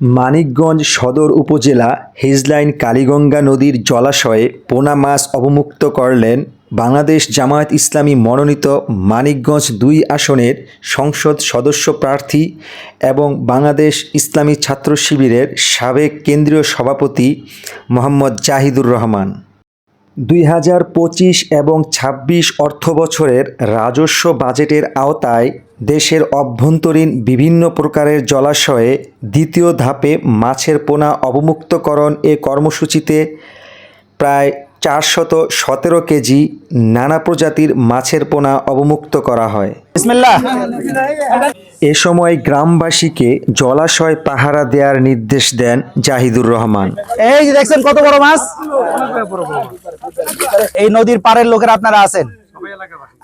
মানিকগঞ্জ সদর উপজেলা হেজলাইন কালীগঙ্গা নদীর জলাশয়ে পোনা মাছ অবমুক্ত করলেন বাংলাদেশ জামায়াত ইসলামী মনোনীত মানিকগঞ্জ দুই আসনের সংসদ সদস্য প্রার্থী এবং বাংলাদেশ ইসলামী ছাত্র শিবিরের সাবেক কেন্দ্রীয় সভাপতি মোহাম্মদ জাহিদুর রহমান। দুই হাজার পঁচিশ এবং ছাব্বিশ অর্থ বছরের রাজস্ব বাজেটের আওতায় দেশের অভ্যন্তরীণ বিভিন্ন প্রকারের জলাশয়ে দ্বিতীয় ধাপে মাছের পোনা অবমুক্তকরণ এ কর্মসূচিতে প্রায় চারশত সতেরো কেজি নানা প্রজাতির মাছের পোনা অবমুক্ত করা হয়। এ সময় গ্রামবাসীকে জলাশয় পাহারা দেওয়ার নির্দেশ দেন জাহিদুর রহমান। এই যে দেখছেন কত বড় মাছ? এই নদীর পাড়ের লোকেরা আপনারা আছেন?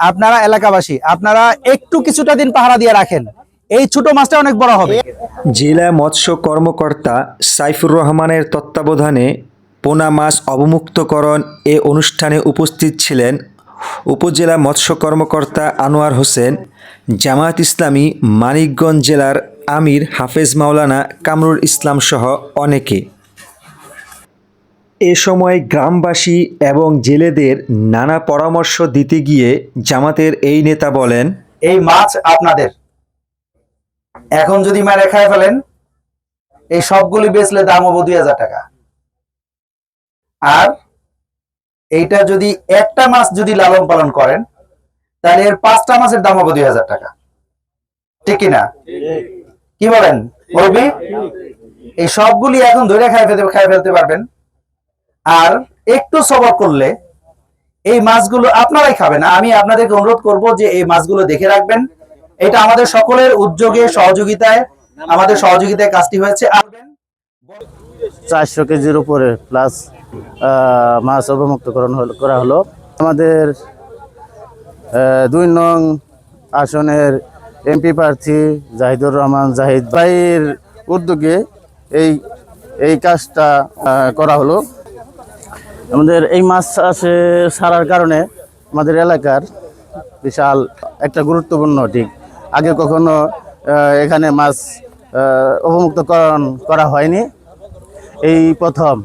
আপনারা এলাকাবাসী আপনারা একটু কিছুটা দিন পাহারা দিয়ে রাখেন। এই ছোট মাছটা অনেক বড় হবে। জেলা মৎস্য কর্মকর্তা সাইফুর রহমানের তত্ত্বাবধানে পোনা মাছ অবমুক্তকরণ এ অনুষ্ঠানে উপস্থিত ছিলেন উপজেলা মৎস্য কর্মকর্তা আনোয়ার হোসেন, জামায়াত ইসলামী মানিকগঞ্জ জেলার আমির হাফেজ মাওলানা কামরুল ইসলাম সহ অনেকে। এ সময় গ্রামবাসী এবং জেলেদের নানা পরামর্শ দিতে গিয়ে জামাতের এই নেতা বলেন, এই মাছ আপনাদের। এখন যদি মারে খায় ফেলেন, এই সবগুলি বেচলে দাম হব দুই হাজার টাকা। আর এইটা যদি একটা মাছ যদি লালন পালন করেন, তাহলে এর পাঁচটা মাছের দাম হবে দুই হাজার টাকা। ঠিক কিনা? কি বলেন? বলবি এই সবগুলি এখন ধরে খাই ফেলতে খাই ফেলতে পারবেন। আর একটু সবর করলে এই মাছগুলো আপনারাই খাবেন। আমি আপনাদেরকে অনুরোধ করব যে এই মাছগুলো দেখে রাখবেন। এটা আমাদের সকলের উদ্যোগে, সহযোগিতায়, আমাদের সহযোগিতায় কাজটি হয়েছে। আর চারশো কেজির উপরে প্লাস মাছ অবমুক্তকরণ করা হলো। আমাদের দুই নং আসনের এমপি প্রার্থী জাহিদুর রহমান জাহিদ ভাইয়ের উদ্যোগে এই এই কাজটা করা হলো। আমাদের এই মাছ চাষে সারার কারণে আমাদের এলাকার বিশাল একটা গুরুত্বপূর্ণ দিক আগে কখনো এখানে মাছ অবমুক্তকরণ করা হয়নি। এই প্রথম।